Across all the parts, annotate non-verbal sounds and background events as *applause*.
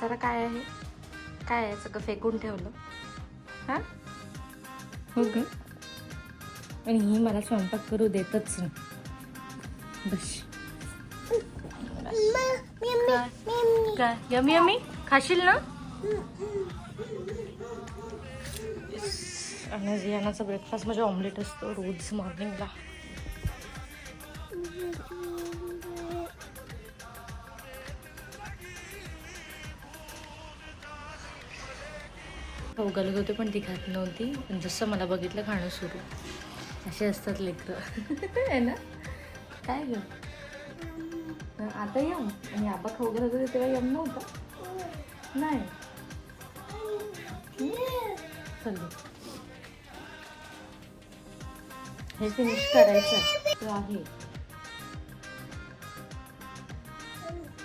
पसारा काय आहे? काय आहे? सगळं फेकून ठेवलं. हा? हो ग. आणि ही मला स्वयंपाक करू देतच नाही. बस. काय? Yummy yummy? खाशील ना? आणि रियानाचा ब्रेकफास्ट म्हणजे ऑमलेट असतो रोज मॉर्निंगला खाऊ घालत होते पण ती खात नव्हती. पण जसं मला बघितलं खाणं सुरू. असे असतात लेकरं. *laughs* आहे ना? काय ग? आता यम आणि आबा खाऊ घालत होते तेव्हा यम नव्हता. नाही. चल हे फिनिश करायचं आहे.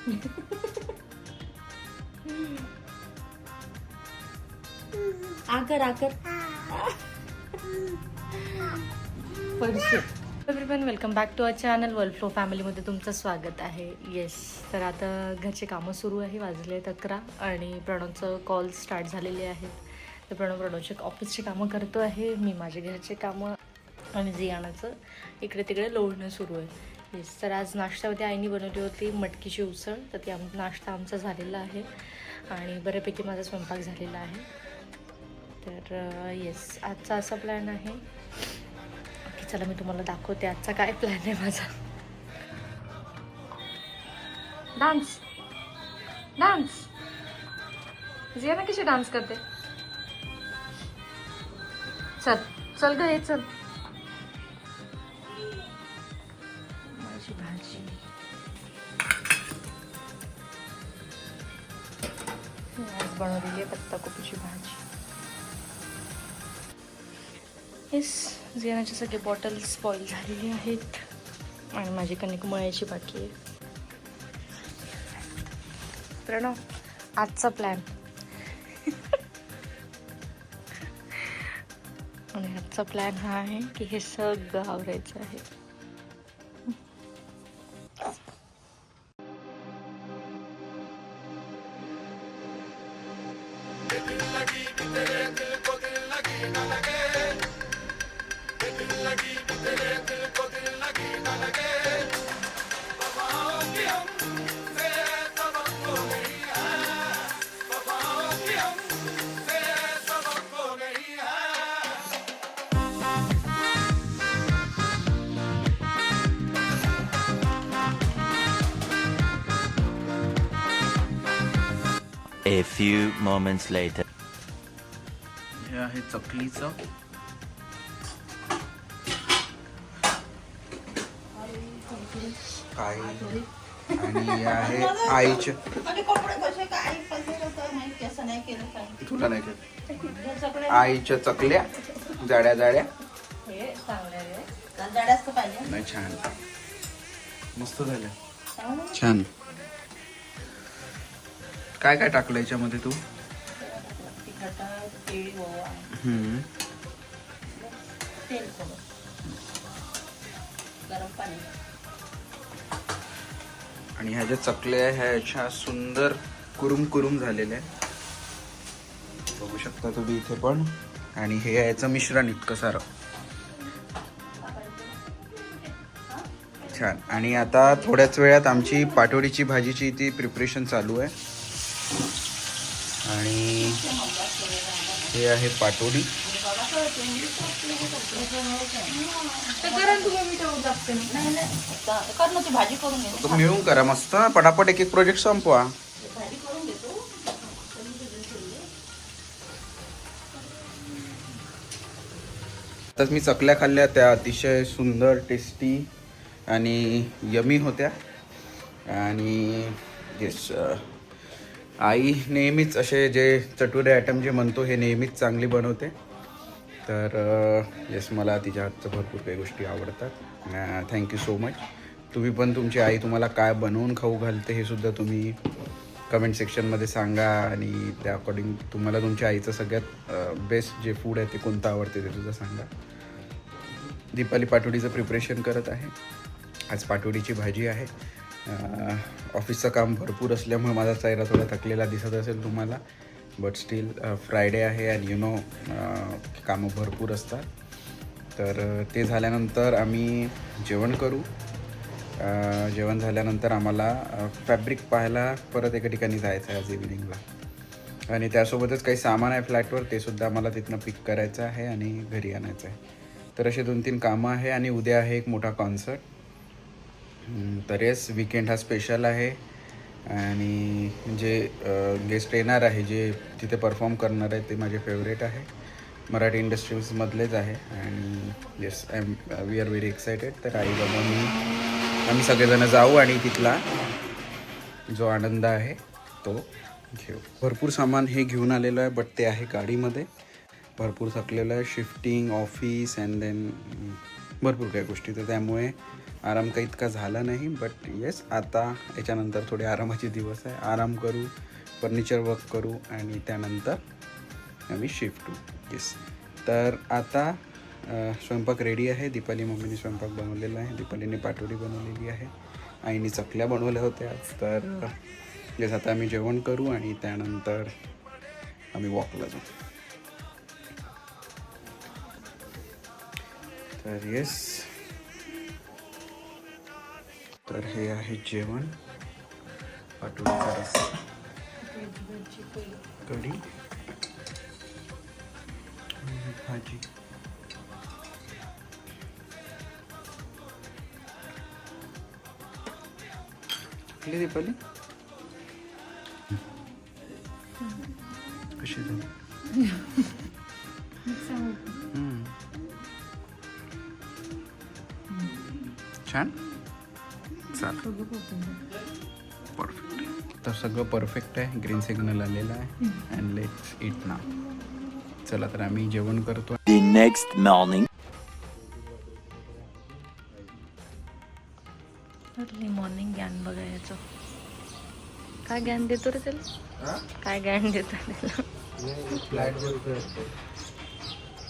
*laughs* आकर आकर. पडसे everyone welcome back to our channel world flow फॅमिलीमध्ये तुमचं स्वागत आहे. येस तर आता घरचे कामं सुरू आहे वाजले आहेत अकरा आणि प्रणवचं कॉल स्टार्ट झालेले आहेत तर प्रणव प्रणवचे ऑफिसची कामं करतो आहे मी माझे घरचे कामं आणि जियाणाचं इकडे तिकडे लोळणं सुरू आहे. येस तर आज नाश्त्यामध्ये आईने बनवली होती मटकीची उसळ तर ती आम नाश्ता आमचा झालेला आहे आणि बऱ्यापैकी माझा स्वयंपाक झालेला आहे. तर येस आजचा असा प्लॅन आहे की चला मी तुम्हाला दाखवते आजचा काय प्लॅन आहे माझा. डान्स डान्स जिया ना कशी डान्स करते? चल चल ग ये चल. माझी भाजी. आज बनवलेली आहे पत्ताकोबीची भाजी. येस जियानाचे सगळे बॉटल्स स्पॉईल झालेले आहेत. आणि माझी कणिक मळायची बाकी आहे. प्रणव आजचा प्लॅन *laughs* आणि आजचा प्लॅन हा आहे की हे सगळं आवरायचं आहे. A few moments later. हे आहे चकलीचं आई आणि हे आहे आईचे आणि कपडे कसे काय पडले होतं नाही कसं नाही केलं काही तुला नाही हे सगळे आईच्या चकल्या जाड्या जाड्या हे चांगलं आहे जाड्याच तर पाहिजे नाही छान मस्त झाल्या छान काय काय टाकलं याच्यामध्ये तू? हम्म. तेल थोडं गरम पाणी आणि ह्या ज्या चकल्या ह्या ह्याच्या सुंदर कुरुम कुरुम झालेल्या आहेत. बघू शकता तुम्ही इथे पण. आणि हे याचं मिश्रण इतकं सारं. छान. आणि आता थोड्याच वेळात आमची पाटोडीची भाजीची ती प्रिपरेशन चालू आहे. आणि हे आहे पाटोडी. नाही. नाही आता कर ना ती भाजी करून घे. तो मिळून करा मस्त. पटापट एक एक प्रोजेक्ट संपवा. आताच मी चकल्या खाल्ल्या त्या अतिशय सुंदर टेस्टी आणि यमी होत्या. आणि येस आई नेहमीच असे जे चटुरे आयटम जे म्हणतो हे नेहमीच चांगली बनवते. तर येस मला तिच्या हातचं भरपूर काही गोष्टी आवडतात. थँक्यू सो मच तुम्ही पण तुमची आई तुम्हाला काय बनवून खाऊ घालते हे सुद्धा तुम्ही कमेंट सेक्शनमध्ये सांगा. आणि त्या अकॉर्डिंग तुम्हाला तुमच्या आईचं सगळ्यात बेस्ट जे फूड आहे ते कोणतं आवडते ते सुद्धा सांगा. दीपाली पाटोडीचं प्रिपरेशन करत आहे. आज पाटोडीची भाजी आहे. ऑफिसचं काम भरपूर असल्यामुळे माझा चेहरा थोडा थकलेला दिसत असेल तुम्हाला. बट स्टील फ्रायडे आहे अँड यु नो कामं भरपूर असतात. तर ते झाल्यानंतर आम्ही जेवण करू. जेवण झाल्यानंतर आम्हाला फॅब्रिक पाहायला परत एका ठिकाणी जायचं आहे आज इव्हिनिंगला आणि त्यासोबतच काही सामान आहे फ्लॅटवर ते सुद्धा आम्हाला तिथनं पिक करायचं आहे आणि घरी आणायचं आहे. तर असे दोन तीन कामं आहे आणि उद्या आहे एक मोठा कॉन्सर्ट तर येस विकेंड हा स्पेशल आहे. आणि जे गेस्ट येणार आहे जे तिथे परफॉर्म करणार आहे ते माझे फेवरेट आहे. मराठी इंडस्ट्रीजमधलेच आहे. आणि yes I am we are very excited तर आई बाबा मी आम्ही सगळेजण जाऊ आणि तिथला जो आनंद आहे तो घेऊ. भरपूर सामान हे घेऊन आलेलं आहे बट ते आहे गाडीमध्ये. भरपूर थकलेलं आहे शिफ्टिंग ऑफिस अँड देन भरपूर काही गोष्टी. तर त्यामुळे आराम काही इतका झाला नाही बट येस आता याच्यानंतर थोडे आरामाचे दिवस आहे. आराम करू फर्निचर वर्क करू आणि त्यानंतर आम्ही शिफ्ट होऊ. येस तर आता स्वयंपाक रेडी आहे. दीपाली मम्मीने स्वयंपाक बनवलेला आहे. दीपालीने पाटोडी बनवलेली आहे. आईने चकल्या बनवल्या होत्या. तर येस आता आम्ही जेवण करू आणि त्यानंतर आम्ही वॉकला जाऊ. तर येस तर हे आहे जेवण. पाटोळीचा रस्सा कढी. भाजी. कुठली दीपाली? कशी झाली? *laughs* हम्म. छान? परफेक्ट तर सगळं परफेक्ट आहे. ग्रीन सिग्नल आलेला आहे. अँड लेट्स इट ना चला तर आम्ही जेवण करतो. Next morning. अर्ली मॉर्निंग ज्ञान बघायचं काय ज्ञान देतो रे त्याला? काय ज्ञान देतो त्याला?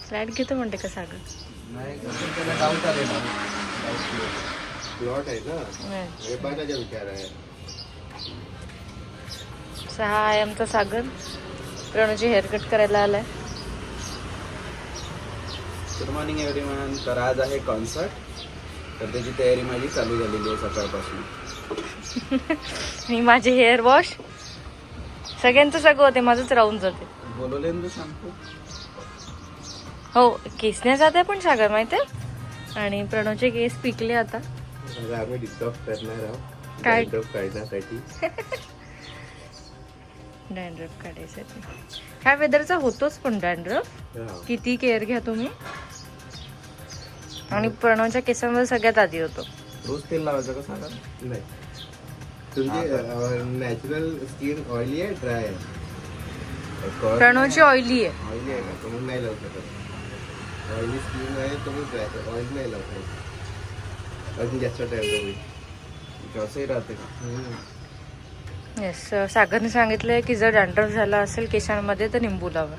फ्लॅट घेतो म्हणते का सागर? प्लॉट आहे ना. हे बघायचा विचार आहे. So हा आहे आमचा सागर. प्रणूची हेअरकट करायला आलाय. गुड मॉर्निंग एव्हरीवन तर आज आहे कॉन्सर्ट तर त्याची तयारी माझी चालू झालेली आहे सकाळपासून. आणि माझे हेअर वॉश सगळ्यांचं सगळं होते माझंच राहून जाते. बोलवले ना तू सांगतो हो केसने जाते पण सागर माहितीये? आणि प्रणवचे केस पिकले आता. आता आम्ही डिस्टर्ब करणार आहोत. काय? Dandruff काढण्यासाठी. डॅन्ड्रफ काढायसाठी. ह्या वेदरचा होतोच पण डॅन्ड्रफ हा. किती केअर घ्या तुम्ही? आणि प्रणवच्या केसांमध्ये सगळ्यात आधी होतो. रोज तेल लावायचं का सांगा? नाही. तुमची नॅचरल स्किन ऑइली आहे ड्राय आहे? प्रणवची ऑइली आहे. ऑइली आहे का तुम्ही नाही लावू शकत. ऑइली स्किन आहे तुम्ही ड्राय ऑइल नाही लावता अजून जास्त टाइम होईल. असंही राहते येस सागरने सांगितलंय की जर डॅन्ड्रफ झाला असेल केसांमध्ये तर निंबू लावा.